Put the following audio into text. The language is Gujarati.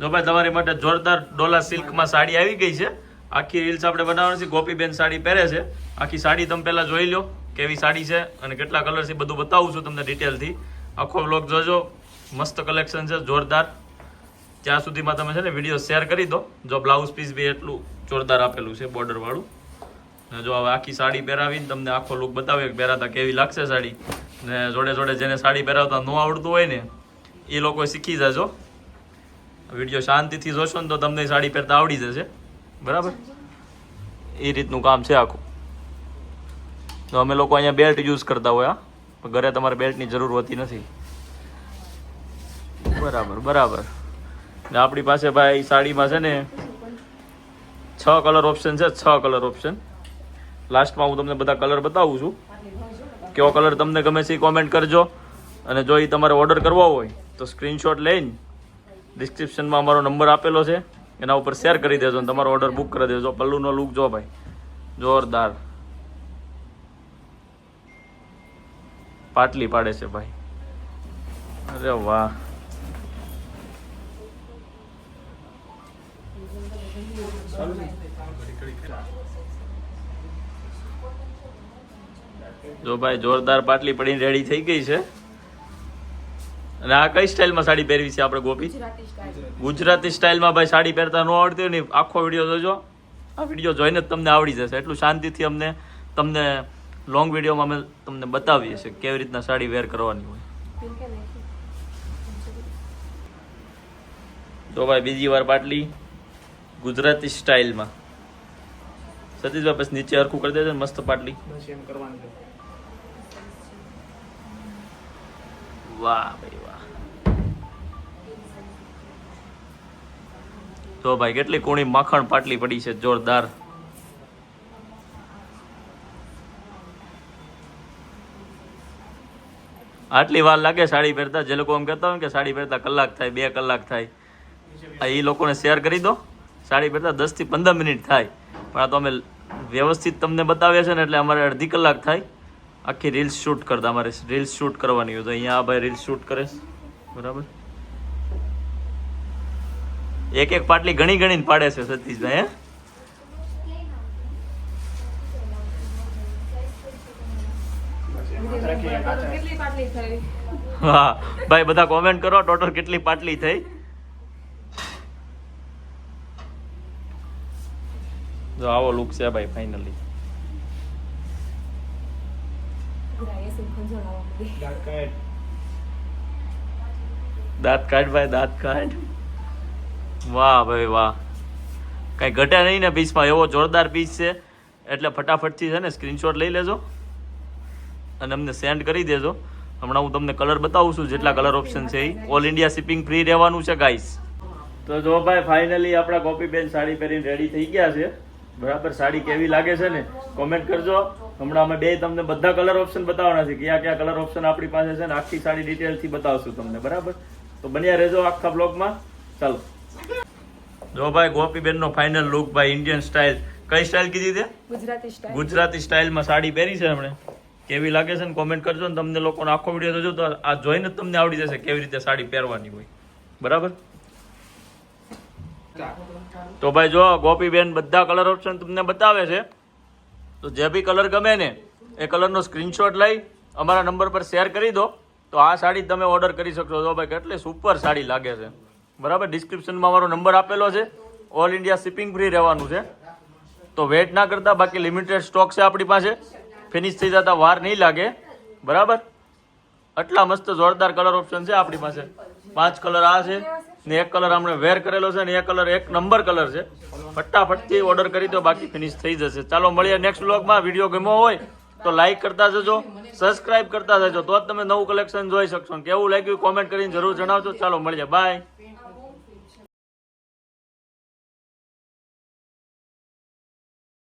જો ભાઈ, તમારી માટે જોરદાર ડોલા સિલ્કમાં સાડી આવી ગઈ છે. આખી રીલ્સ આપણે બનાવવાની છે. ગોપીબેન સાડી પહેરે છે. આખી સાડી તમે પહેલાં જોઈ લો, કેવી સાડી છે અને કેટલા કલર છે બધું બતાવું છું તમને ડિટેલથી આખો બ્લોગ જોજો. મસ્ત કલેક્શન છે, જોરદાર. ત્યાં સુધીમાં તમે છે ને વીડિયો શેર કરી દો. જો બ્લાઉઝ પીસ બી એટલું જોરદાર આપેલું છે બોર્ડરવાળું ને જો હવે આખી સાડી પહેરાવીને તમને આખો લુક બતાવે પહેરાતા કેવી લાગશે સાડી. ને જોડે જોડે જેને સાડી પહેરાવતા ન આવડતું હોય ને, એ લોકો શીખી જજો. વીડિયો શાંતિથી જોશો ને તો તમને સાડી પહેરતા આવડી જશે. બરાબર? એ રીતનું કામ છે આખું. તો અમે લોકો અહીંયા બેલ્ટ યુઝ કરતા હોય પણ ઘરે તમારે બેલ્ટની જરૂર હોતી નથી. બરાબર બરાબર. ને આપણી પાસે ભાઈ સાડીમાં છે ને છ કલર ઓપ્શન છે, છ કલર ઓપ્શન લાસ્ટમાં હું તમને બધા કલર બતાવું છું. કયો કલર તમને ગમે છે કોમેન્ટ કરજો. અને જો એ તમારે ઓર્ડર કરવો હોય, તો સ્ક્રીનશોટ લઈને ડિસ્ક્રિપ્શનમાં અમારો નંબર આપેલો છે. એના ઉપર શેર કરી દેજો અને તમારો ઓર્ડર બુક કરી દેજો. પલ્લુનો લુક જો ભાઈ. જોરદાર. પાટલી પાડે છે ભાઈ. અરે વાહ. જો ભાઈ જોરદાર પાટલી પડીને રેડી થઈ ગઈ છે. અને આ કઈ સ્ટાઇલમાં સાડી પહેરવી છે આપણે ગોપી? ગુજરાતી સ્ટાઇલમાં ભાઈ સાડી પહેરતા ન આવડતી હોય ને આખો વીડિયો જોજો. આ વીડિયો જોઈને જ તમને આવડી જશે. એટલું શાંતિથી અમને તમને લોંગ વિડીયોમાં અમે તમને બતાવીએ છીએ કેવી રીતના સાડી વેર કરવાની હોય. તો ભાઈ બીજી વાર પાટલી ગુજરાતી સ્ટાઇલમાં. સતીશભાઈ પછી નીચે હરખું કરી દેજો ને મસ્ત પાટલી. બસ એમ કરવાનું છે વાહ ભાઈ વાહ. તો ભાઈ કેટલી કુણી માખણ પાટલી પડી છે, જોરદાર. આટલી વાર લાગે સાડી પહેરતા? જે લોકો એમ કહેતા હોય કે સાડી પહેરતા કલાક થાય, બે કલાક થાય. એ લોકોને શેર કરી દો. સાડી પહેરતા દસથી પંદર મિનિટ થાય. પણ આ તો અમે વ્યવસ્થિત તમને બતાવ્યા છે ને એટલે અમારે અડધી કલાક થાય. આખી રીલ્સ શૂટ કરતા અમારે રીલ્સ શૂટ કરવાની હોય તો અહીંયા આ ભાઈ રીલ્સ શૂટ કરે. બરાબર? એક એક પાટલી ઘણી ઘણી પાડે છે સતીશભાઈ, હે? હા, ભાઈ બધા કોમેન્ટ કરો ટોટલ કેટલી પાટલી થઈ? જો આવો લુક છે ભાઈ ફાઇનલી દાંત કાઢ. ભાઈ, દાંત કાઢ. વાહ ભાઈ, વાહ. કઈ ઘટે નહીં ને પીસમાં એવો જોરદાર પીસ છે. એટલે ફટાફટથી છે ને સ્ક્રીનશોટ લઈ લેજો અને અમને સેન્ડ કરી દેજો. હમણાં હું તમને કલર બતાવું છું, જેટલા કલર ઓપ્શન છે એ ઓલ ઇન્ડિયા શિપિંગ ફ્રી રહેવાનું છે ગાઈસ તો જો ભાઈ ફાઇનલી આપણા કોપીબેન સાડી પહેરીને રેડી થઈ ગયા છે. બરાબર સાડી કેવી લાગે છે ને? કોમેન્ટ કરજો. હમણાં અમે બે તમને બધા કલર ઓપ્શન બતાવવાના છે. કયા કયા કલર ઓપ્શન આપણી પાસે છે ને આખી સાડી ડિટેલથી બતાવશું તમને બરાબર? તો બન્યા રહેજો આખા બ્લોગમાં ચાલો. જો ભાઈ ગોપીબેન નો ફાઇનલ લુક ભાઈ ઇન્ડિયન સ્ટાઇલ કઈ સ્ટાઇલ કીધી તે? ગુજરાતી સ્ટાઇલ ગુજરાતી સ્ટાઇલમાં સાડી પહેરી છે હમણે કેવી લાગે છે ને? કોમેન્ટ કરજો ને તમને લોકોનો આખો વીડિયો જોજો તો આ જોઈને જ તમને આવડી જશે કેવી રીતે સાડી પહેરવાની હોય. બરાબર? તો ભાઈ જો, ગોપીબેન બધા કલર ઓપ્શન તમને બતાવે છે. તો જે બી કલર ગમે ને, એ કલરનો સ્ક્રીનશોટ લઈ, અમારા નંબર પર શેર કરી દો. તો આ સાડી તમે ઓર્ડર કરી શકશો. તો ભાઈ કેટલી સુપર સાડી લાગે છે. બરાબર? ડિસ્ક્રિપ્શનમાં અમારો નંબર આપેલો છે. ઓલ ઇન્ડિયા શિપિંગ ફ્રી રહેવાનું છે. તો વેટ ના કરતા, બાકી લિમિટેડ સ્ટોક છે આપણી પાસે. ફિનિશ થઈ જતા વાર નહીં લાગે. બરાબર? આટલા મસ્ત જોરદાર કલર ઓપ્શન છે આપણી પાસે. પાંચ કલર આ છે. ને એક કલર આપણે વેર કરેલો છે ને એક કલર એક નંબર કલર છે. ફટાફટથી ઓર્ડર કરી દો, બાકી ફિનિશ થઈ જશે. ચાલો મળીએ નેક્સ્ટ બ્લોગમાં વીડિયો ગમ્યો હોય તો લાઈક કરતા જજો સબસ્ક્રાઇબ કરતા જજો, તો જ તમે નવું કલેક્શન જોઈ શકશો. કેવું લાગ્યું કોમેન્ટ કરીને જરૂર જણાવજો. ચાલો મળીએ. બાય